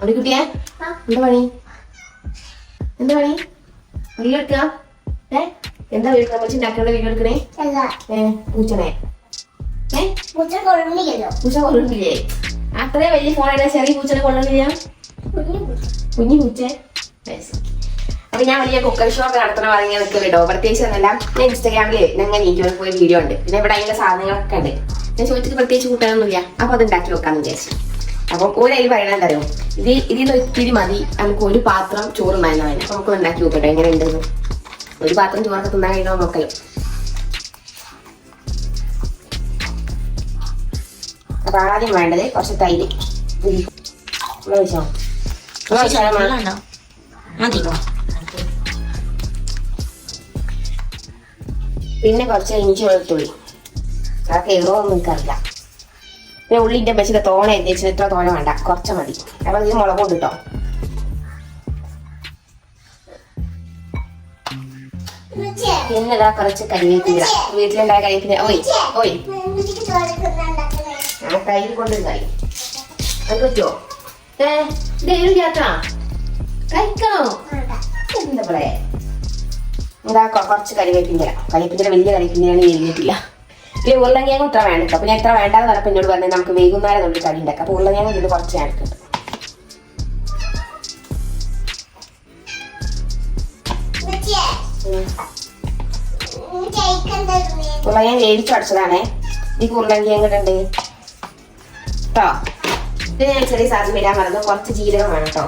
അവിടെ കുട്ടിയെ? എന്താ പണി? എന്താ പണി? വീഡിയോ എടുക്കുക ഏ? എന്താ വീട് നമ്മൾ ഉണ്ടാക്കേണ്ട വീഡിയോ എടുക്കണേ? പൂച്ചണേ ഏ പൂച്ചനെ. പൂച്ച കൊള്ളുന്നില്ലേ അത്രയും വലിയ ഫോണാണ് ചെറിയ പൂച്ചനെ കൊള്ളുന്നില്ല കുഞ്ഞു പൂച്ച. അപ്പൊ ഞാൻ വലിയ കുക്കർ ഷോ ഒക്കെ നടത്തണ പറഞ്ഞ നിൽക്കുന്നുണ്ടോ പ്രത്യേകിച്ച് ഒന്നല്ല ഞാൻ ഇൻസ്റ്റാഗ്രാമിൽ ഞങ്ങൾ എനിക്ക് പോയ വീഡിയോ ഉണ്ട്. പിന്നെ ഇവിടെ അതിന്റെ സാധനങ്ങളൊക്കെ ഉണ്ട്. ഞാൻ ചോദിച്ചിട്ട് പ്രത്യേകിച്ച് കൂട്ടാനൊന്നുമില്ല. അപ്പൊ അത് ഉണ്ടാക്കി വെക്കാന്ന് വിചാരിച്ചു. അപ്പം അരി പറയണ എന്തറിയോ ഇത് ഇതിന്ന് ഒത്തിരി മതി. നമുക്ക് ഒരു പാത്രം ചോറ് ഉണ്ടായിരുന്നു അതിന്. അപ്പൊ നമുക്ക് ഉണ്ടാക്കി നോക്കട്ടെ. എങ്ങനെ ഉണ്ടെന്ന് ഒരു പാത്രം ചോറൊക്കെ തിന്നാൻ കഴിയണോ നോക്കല്ലോ അപ്പൊ ആദ്യം വേണ്ടത് കുറച്ച് തൈര്. പിന്നെ കുറച്ച് ഇഞ്ചി വെളുത്തുള്ളി. അതൊക്കെ ഏറോന്നും എനിക്കറിയില്ല പിന്നെ ഉള്ളിന്റെ പശിയുടെ തോന എന്തേച്ചു ഇത്ര തോന വേണ്ട. കുറച്ച് മതി. അപ്പൊ ഇത് മുളക് കൊണ്ട് കേട്ടോ പിന്നെ ഇതാ കുറച്ച് കരിവേപ്പില വീട്ടിലുണ്ടായ കരിവേപ്പില ഓയ് ഓയ്. ആ കയ്യിൽ കൊണ്ട് കറി എന്താ പറയാ? എന്താ കുറച്ച് കരിവേപ്പിന്റെ കരിവേപ്പിന്റെ വലിയ കരിവേപ്പിന്റെയാണ് എഴുതിയിട്ടില്ല പിന്നെ ഉരുളങ്ങിയും ഇത്ര വേണ്ട അപ്പൊ ഞാൻ ഇത്ര വേണ്ടാന്ന് പറഞ്ഞപ്പോൾ എന്നോട് പറഞ്ഞത് നമുക്ക് വൈകുന്നേരം നമ്മൾ കടി ഉണ്ടാക്കാം. അപ്പോൾ ഉരുളങ്ങിയും ഇത് കുറച്ച് ഞാനിട്ടുണ്ട് ഉരുളങ്ങിയും വേവിച്ച് അടച്ചതാണേ. ഈ ഉരുളങ്കിയും കൂടെ ഉണ്ട് കേട്ടോ ഇത് ഞാൻ ചെറിയ സാധനം ഇടാൻ മറന്നു. കുറച്ച് ജീരകം വേണം കേട്ടോ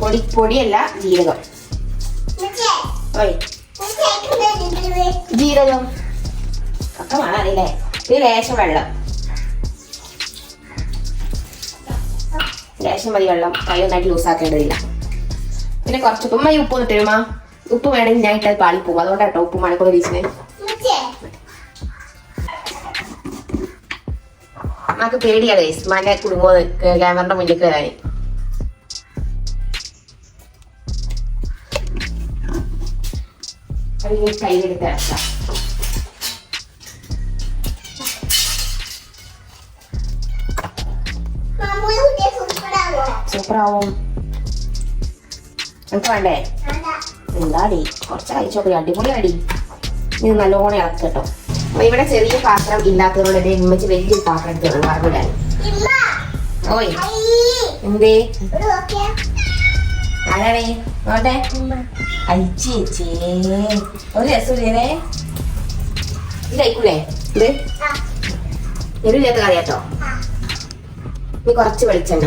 പൊടി പൊടിയല്ല ജീരകം. ജീരകം. വേണം അറിയില്ലേ ഇത് ലേശം വെള്ളം. ലേശം മതി വെള്ളം. കൈ ഒന്നായിട്ട് ലൂസ് ആക്കേണ്ടതില്ല പിന്നെ കുറച്ച് ഉപ്പും. ഈ ഉപ്പ് തരുമാ ഉപ്പ് വേണമെങ്കിൽ ഞാൻ ഇട്ടത് പാളിപ്പോവും അതുകൊണ്ടാട്ടോ ഉപ്പ് മണക്കൂർ വീശിന് നമുക്ക് പേടിയാ ഗൈസ് മനെ കുടുംബം ക്യാമറയുടെ മുന്നിലേക്ക് വരാൻ കയ്യിലെടുത്ത് ഇറക്കാം സൂപ്പറാവും എനിക്ക് വേണ്ടേ? എന്താടി? കുറച്ച് കഴിച്ചോക്കെ അടിപൊളി അടി. ഇത് നല്ലോണം ഇളക്ക് കേട്ടോ. അപ്പൊ ഇവിടെ ചെറിയ പാത്രം ഇല്ലാത്തതുകൊണ്ട് എന്റെ ഉമ്മച്ച് വലിയൊരു പാത്രം എടുത്തു മറന്നിടാൻ ഓയ്. എന്തേ? ആരാണേ? നോട്ടെ. അയച്ചേച്ചേ ഒരു രസമില്ലേ ഇത്? കഴിക്കൂലേ? ഇത്? എരിവില്ലാത്ത കറിയാട്ടോ ഇനി കുറച്ച് വെളിച്ചെണ്ണ.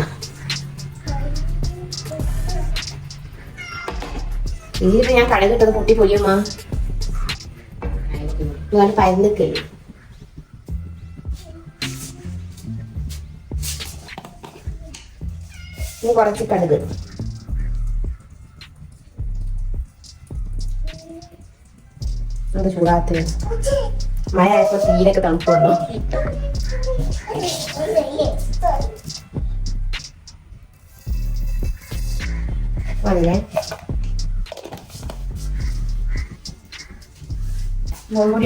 ഇതിലിപ്പോ ഞാൻ കടയിൽ കിട്ടത് പൊട്ടി പൊലിയമ്മ ഞാൻ പരന്നിക്കല്ലേ ഇനി കുറച്ച് കടുക്. അത് ചൂടാത്ത മഴ ആയപ്പോ തീരൊക്കെ തണുപ്പ് വന്നേ.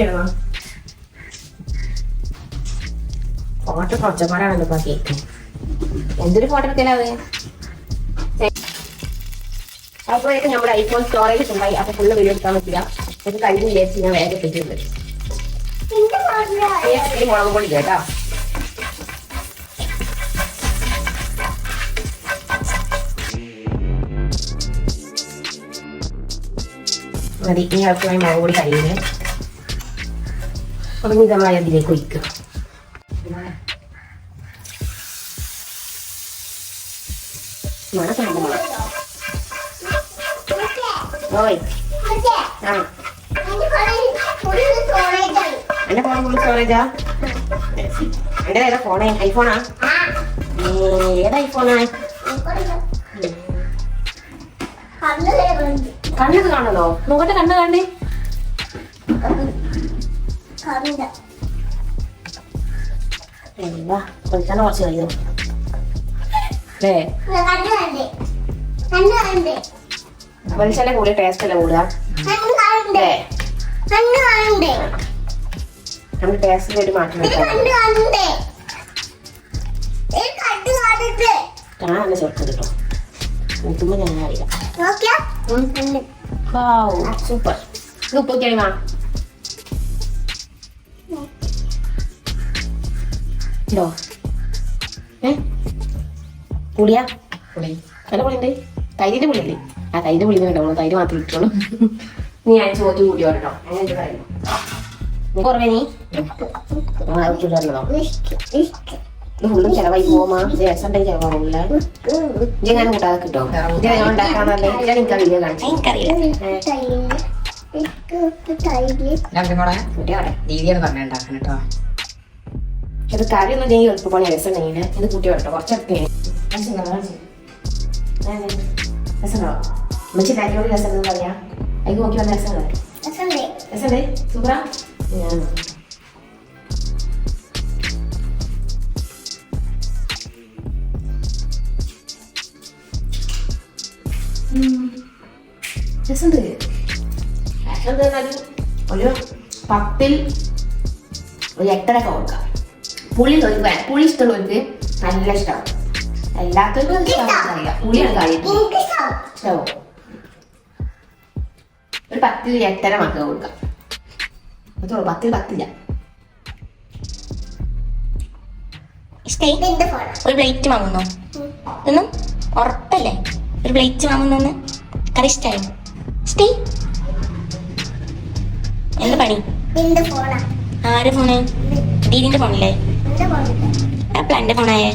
ഇടണം ഫോട്ടോ കുറച്ചപ്പാടാണല്ലോ ഇപ്പൊ കേക്ക് എന്തൊരു ഫോട്ടോ എടുക്കലാ അത് അപ്പോഴേക്കും നമ്മുടെ ഐഫോൺ സ്റ്റോറേജ് ഉണ്ടായി. അപ്പൊ ഫുള്ള് വീഡിയോ എടുക്കാൻ പറ്റില്ല. അത് കഴിഞ്ഞ് വിചാരിച്ച് ഞാൻ വേഗം എത്തിയിട്ടുണ്ട് മുളക് പൊടി കേട്ടോ. മതി ഇനി ആവശ്യമായി മുളക് പൊടി കഴിയുന്നത് ഉറങ്ങിതമായി അതിലേക്ക് ഒഴിക്കുക. എന്റെ ഫോൺ ഫുൾ സ്റ്റോറേജാ എന്റെ ഏതാ ഫോണേ ഐഫോണാ ഏത് ഐഫോണാ കണ്ണത് കാണണോ നോക്കട്ടെ കണ്ണ് കണ്ടേ എന്താ? കഴിക്കാൻ കുറച്ച് കഴിയും? അല്ലേ? വെളിച്ചെണ്ണ കൂടിയ ടേസ്റ്റ് അല്ലേ കൂടുക? അല്ലേ? നമ്മുടെ ടേസ്റ്റിന് ഒരു മാറ്റം കാണാൻ ചേർക്കും കേട്ടോ. കൂട്ടുമ്പോൾ ഞാൻ അറിയാം. സൂപ്പർ ഇത് ഉപ്പൊക്കെയാണ് നോക്കിയാൽ ഉണ്ടോ ഏ? പുളിയാ? പുളി. നല്ല പുളിയുണ്ട്. തൈരിന്റെ പുളിയല്ലേ? ആ തൈരിന്റെ പുളി കേട്ടോ തൈര് മാത്രം ഇട്ടോളൂ നീ ഞാൻ ചോദ്യം കൂടി വരട്ടോ അങ്ങനെ പറയുന്നു നീ? കുറവേ നീ ഇത് ഫുള്ളും ചെലവായി പോവാ രസം ചെലവാവില്ല ഇങ്ങനെ കൂട്ടാതെ കിട്ടോ? ഞാൻ ഉണ്ടാക്കാന്നല്ലേ ഞാൻ എനിക്ക് വീഡിയോ കാണിച്ചു. എനിക്കറിയില്ല. കുട്ടിയോടെ രീതിയാണ് കേട്ടോ. ഇത് കാര്യമൊന്നും ചെയ്യും എളുപ്പപ്പണി രസം ഉണ്ടെങ്കിൽ ഇത് കൂട്ടിയോട്ടോ കുറച്ചെടുത്ത് രസമുണ്ടോ ഉമ്മച്ചി കാര്യോട് രസം എന്ന് പറയാ അതിന് നോക്കി വന്ന രസമുണ്ടോ. രസമുണ്ട്? സൂപ്പറാ? രസമുണ്ട്. രസമുണ്ട് ഒരു പത്തിൽ ഒരു എട്ടര കൊടുക്കാം. പുളി ഒരു പുളി ഇഷ്ടമുള്ളവർക്ക് നല്ല ഇഷ്ടമാണ് എല്ലാത്തിനും പുളിയാണ് കാര്യം ഇഷ്ടമാവും ഒരു പത്തിൽ എട്ടര മക്കൾ കൊടുക്കാം. അത്രേ പത്തിൽ പത്തില്ല. ഒരു പ്ലേറ്റ് വാങ്ങുന്നോ? ഇതൊന്നും ഉറപ്പല്ലേ? ഒരു പ്ലേറ്റ് വാങ്ങുന്നോന്ന്? കറി ഇഷ്ടായി? സ്റ്റേ എന്താ പണി? ആരുടെ ഫോണാ. ആരെ ഫോണ്? ദീദിന്റെ ഫോണില്ലേ? അപ്പൊ എന്റെ ഫോണായേ